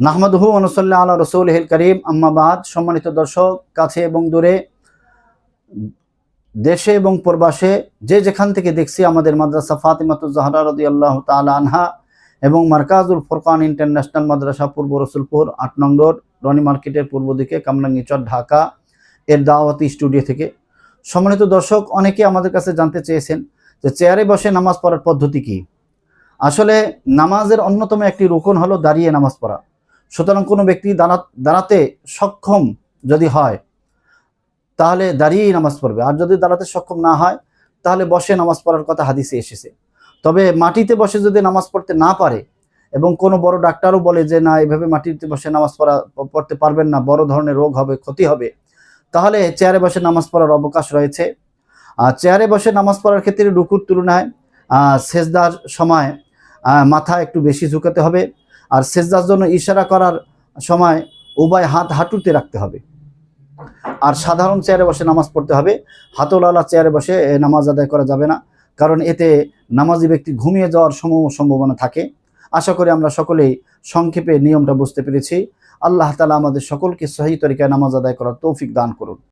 নাহমাদহু অনুসল্লাহ আল্লাহ রসুল হিল করিম। আম্মাবাদ সম্মানিত দর্শক, কাছে এবং দূরে, দেশে এবং প্রবাসে যে যেখান থেকে দেখছি আমাদের মাদ্রাসা ফাতিমাতুজ জাহরা রদি আল্লাহ তালা আনহা এবং মার্কাজুল ফোরকান ইন্টারন্যাশনাল মাদ্রাসা পূর্ব রসুলপুর, আট নং রোড রনি মার্কেটের পূর্ব দিকে, কামরাঙ্গিচর, ঢাকা, এর দাওয়াতি স্টুডিও থেকে। সম্মানিত দর্শক অনেকে আমাদের কাছে জানতে চেয়েছেন যে চেয়ারে বসে নামাজ পড়ার পদ্ধতি কি? আসলে নামাজের অন্যতম একটি রোকন হলো দাঁড়িয়ে নামাজ পড়া। সুতরাং কোনো ব্যক্তি দাঁড়া দাঁড়াতে সক্ষম যদি হয়, তাহলে দাঁড়িয়েই নামাজ পড়বে। আর যদি দাঁড়াতে সক্ষম না হয়, তাহলে বসে নামাজ পড়ার কথা হাদিসে এসেছে। তবে মাটিতে বসে যদি নামাজ পড়তে না পারে, এবং কোনো বড় ডাক্তারও বলে যে, না, এভাবে মাটিতে বসে নামাজ পড়া, পড়তে পারবেন না, বড় ধরনের রোগ হবে, ক্ষতি হবে, তাহলে চেয়ারে বসে নামাজ পড়ার অবকাশ রয়েছে। আর চেয়ারে বসে নামাজ পড়ার ক্ষেত্রে রুকুর তুলনায় সেজদার সময় মাথা একটু বেশি ঝুঁকাতে হবে আর সেজদার জন্য ইশারা করার সময় উভয় হাত হাঁটুতে রাখতে হবে। আর সাধারণ চেয়ারে বসে নামাজ পড়তে হবে। হাতওয়ালা চেয়ারে বসে নামাজ আদায় করা যাবে না। কারণ এতে নামাজি ব্যক্তি ঘুমিয়ে যাওয়ার সম সম্ভাবনা থাকে। আশা করি আমরা সকলেই সংক্ষেপে নিয়মটা বুঝতে পেরেছি। আল্লাহ তালা আমাদের সকলকে সহি তরিকায় নামাজ আদায় করার তৌফিক দান করুন।